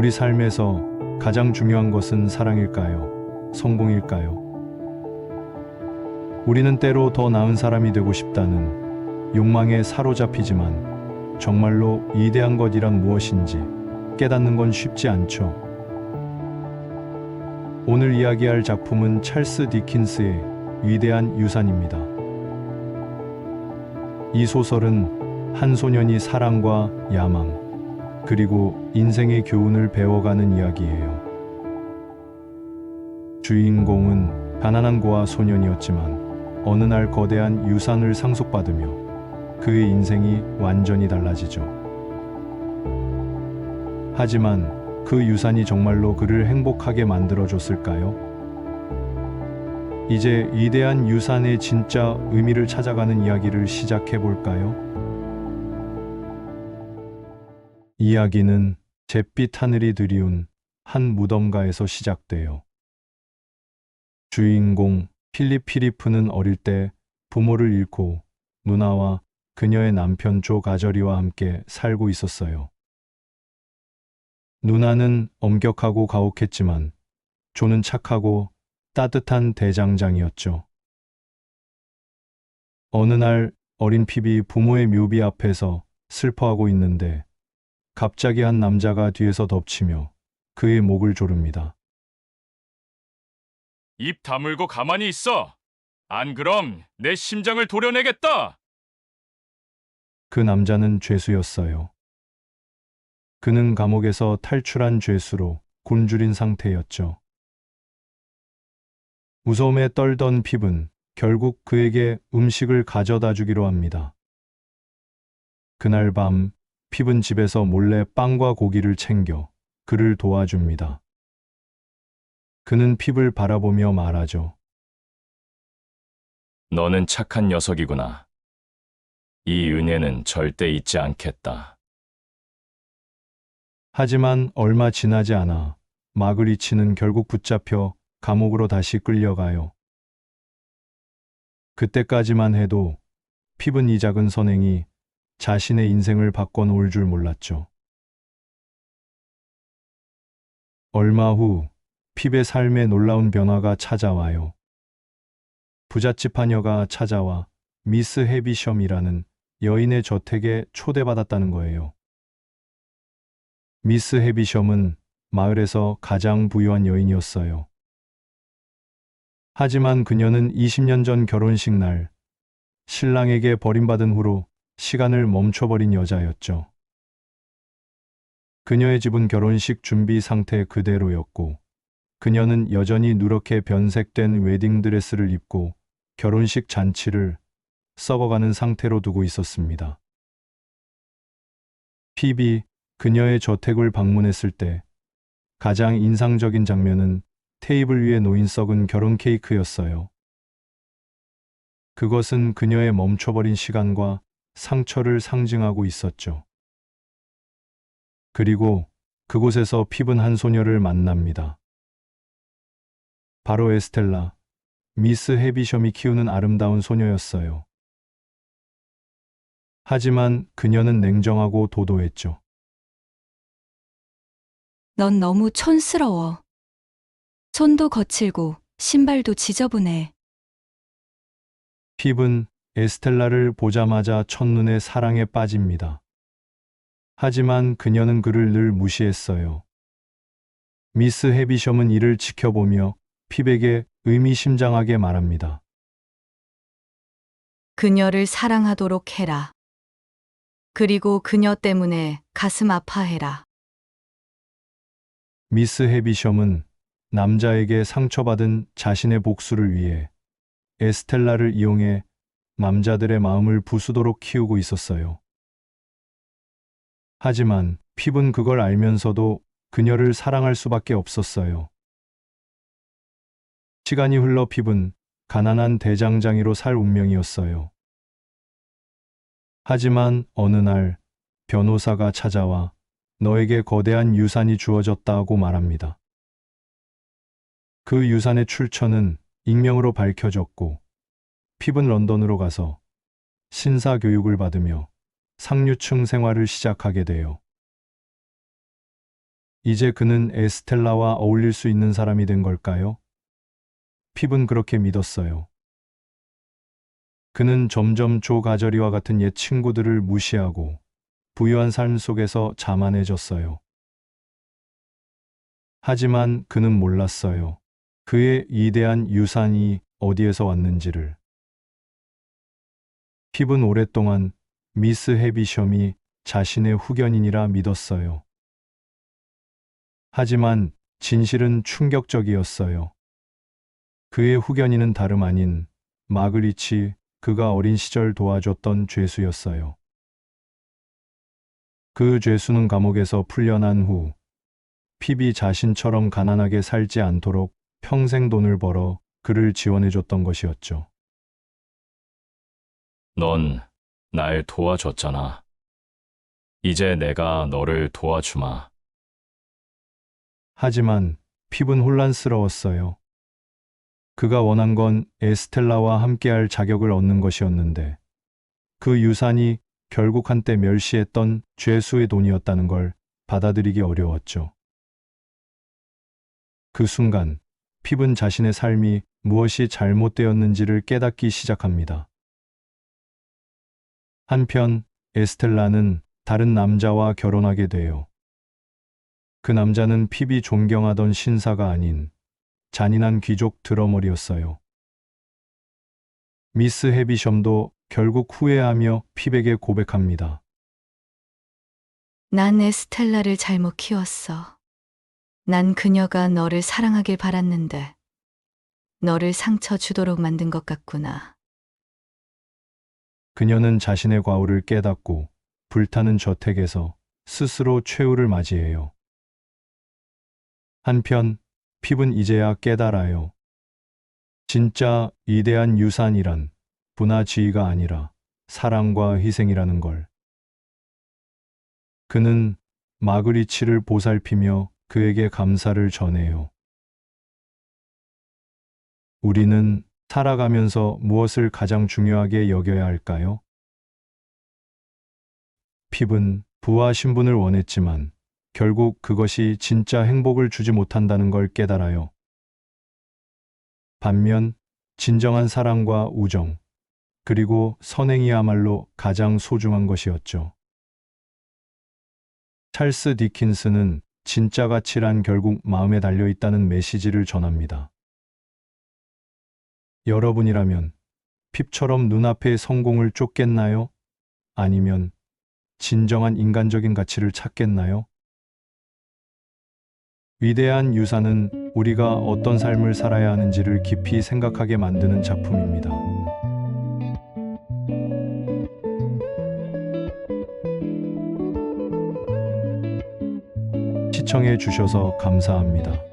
우리 삶에서 가장 중요한 것은 사랑일까요? 성공일까요? 우리는 때로 더 나은 사람이 되고 싶다는 욕망에 사로잡히지만 정말로 이 대한 것이란 무엇인지 깨닫는 건 쉽지 않죠. 오늘 이야기할 작품은 찰스 디킨스의 위대한 유산입니다. 이 소설은 한 소년이 사랑과 야망, 그리고 인생의 교훈을 배워가는 이야기예요. 주인공은 가난한 고아 소년이었지만 어느 날 거대한 유산을 상속받으며 그의 인생이 완전히 달라지죠. 하지만 그 유산이 정말로 그를 행복하게 만들어줬을까요? 이제 위대한 유산의 진짜 의미를 찾아가는 이야기를 시작해 볼까요? 이야기는 잿빛 하늘이 드리운 한 무덤가에서 시작돼요. 주인공 필립 피리프는 어릴 때 부모를 잃고 누나와 그녀의 남편 조 가저리와 함께 살고 있었어요. 누나는 엄격하고 가혹했지만 조는 착하고 따뜻한 대장장이었죠. 어느 날 어린 핍이 부모의 묘비 앞에서 슬퍼하고 있는데 갑자기 한 남자가 뒤에서 덮치며 그의 목을 조릅니다. 입 다물고 가만히 있어. 안 그럼 내 심장을 도려내겠다. 그 남자는 죄수였어요. 그는 감옥에서 탈출한 죄수로 굶주린 상태였죠. 무서움에 떨던 핍은 결국 그에게 음식을 가져다 주기로 합니다. 그날 밤 핍은 집에서 몰래 빵과 고기를 챙겨 그를 도와줍니다. 그는 핍을 바라보며 말하죠. 너는 착한 녀석이구나. 이 은혜는 절대 잊지 않겠다. 하지만 얼마 지나지 않아 마그리치는 결국 붙잡혀 감옥으로 다시 끌려가요. 그때까지만 해도 핍은 이 작은 선행이 자신의 인생을 바꿔놓을 줄 몰랐죠. 얼마 후 핍의 삶에 놀라운 변화가 찾아와요. 부잣집 하녀가 찾아와 미스 헤비섬이라는 여인의 저택에 초대받았다는 거예요. 미스 헤비섬은 마을에서 가장 부유한 여인이었어요. 하지만 그녀는 20년 전 결혼식 날 신랑에게 버림받은 후로 시간을 멈춰버린 여자였죠. 그녀의 집은 결혼식 준비 상태 그대로였고 그녀는 여전히 누렇게 변색된 웨딩드레스를 입고 결혼식 잔치를 썩어가는 상태로 두고 있었습니다. 피비 그녀의 저택을 방문했을 때 가장 인상적인 장면은 테이블 위에 놓인 썩은 결혼 케이크였어요. 그것은 그녀의 멈춰버린 시간과 상처를 상징하고 있었죠. 그리고 그곳에서 피분 한 소녀를 만납니다. 바로 에스텔라, 미스 헤비섬이 키우는 아름다운 소녀였어요. 하지만 그녀는 냉정하고 도도했죠. 넌 너무 촌스러워. 손도 거칠고 신발도 지저분해. 핍은 에스텔라를 보자마자 첫눈에 사랑에 빠집니다. 하지만 그녀는 그를 늘 무시했어요. 미스 헤비섬은 이를 지켜보며 핍에게 의미심장하게 말합니다. 그녀를 사랑하도록 해라. 그리고 그녀 때문에 가슴 아파해라. 미스 헤비섬은 남자에게 상처받은 자신의 복수를 위해 에스텔라를 이용해 남자들의 마음을 부수도록 키우고 있었어요. 하지만 핍은 그걸 알면서도 그녀를 사랑할 수밖에 없었어요. 시간이 흘러 핍은 가난한 대장장이로 살 운명이었어요. 하지만 어느 날 변호사가 찾아와 너에게 거대한 유산이 주어졌다고 말합니다. 그 유산의 출처는 익명으로 밝혀졌고 핍은 런던으로 가서 신사 교육을 받으며 상류층 생활을 시작하게 돼요. 이제 그는 에스텔라와 어울릴 수 있는 사람이 된 걸까요? 핍은 그렇게 믿었어요. 그는 점점 조 가저리와 같은 옛 친구들을 무시하고 부유한 삶 속에서 자만해졌어요. 하지만 그는 몰랐어요. 그의 이대한 유산이 어디에서 왔는지를. 핍은 오랫동안 미스 헤비셔이 자신의 후견인이라 믿었어요. 하지만 진실은 충격적이었어요. 그의 후견인은 다름 아닌 마그리치 그가 어린 시절 도와줬던 죄수였어요. 그 죄수는 감옥에서 풀려난 후 핍이 자신처럼 가난하게 살지 않도록 평생 돈을 벌어 그를 지원해줬던 것이었죠. 넌 날 도와줬잖아. 이제 내가 너를 도와주마. 하지만 핍은 혼란스러웠어요. 그가 원한 건 에스텔라와 함께할 자격을 얻는 것이었는데 그 유산이 결국 한때 멸시했던 죄수의 돈이었다는 걸 받아들이기 어려웠죠. 그 순간 핍은 자신의 삶이 무엇이 잘못되었는지를 깨닫기 시작합니다. 한편 에스텔라는 다른 남자와 결혼하게 돼요. 그 남자는 핍이 존경하던 신사가 아닌 잔인한 귀족 드러머리였어요. 미스 헤비섬도 결국 후회하며 핍에게 고백합니다. 난 에스텔라를 잘못 키웠어. 난 그녀가 너를 사랑하길 바랐는데, 너를 상처 주도록 만든 것 같구나. 그녀는 자신의 과오를 깨닫고 불타는 저택에서 스스로 최후를 맞이해요. 한편 핍은 이제야 깨달아요. 진짜 위대한 유산이란 분화지휘가 아니라 사랑과 희생이라는 걸. 그는 마그리치를 보살피며 그에게 감사를 전해요. 우리는 살아가면서 무엇을 가장 중요하게 여겨야 할까요? 핍은 부와 신분을 원했지만 결국 그것이 진짜 행복을 주지 못한다는 걸 깨달아요. 반면 진정한 사랑과 우정, 그리고 선행이야말로 가장 소중한 것이었죠. 찰스 디킨스는 진짜 가치란 결국 마음에 달려 있다는 메시지를 전합니다. 여러분이라면 핍처럼 눈앞의 성공을 쫓겠나요? 아니면 진정한 인간적인 가치를 찾겠나요? 위대한 유산은 우리가 어떤 삶을 살아야 하는지를 깊이 생각하게 만드는 작품입니다. 시청해 주셔서 감사합니다.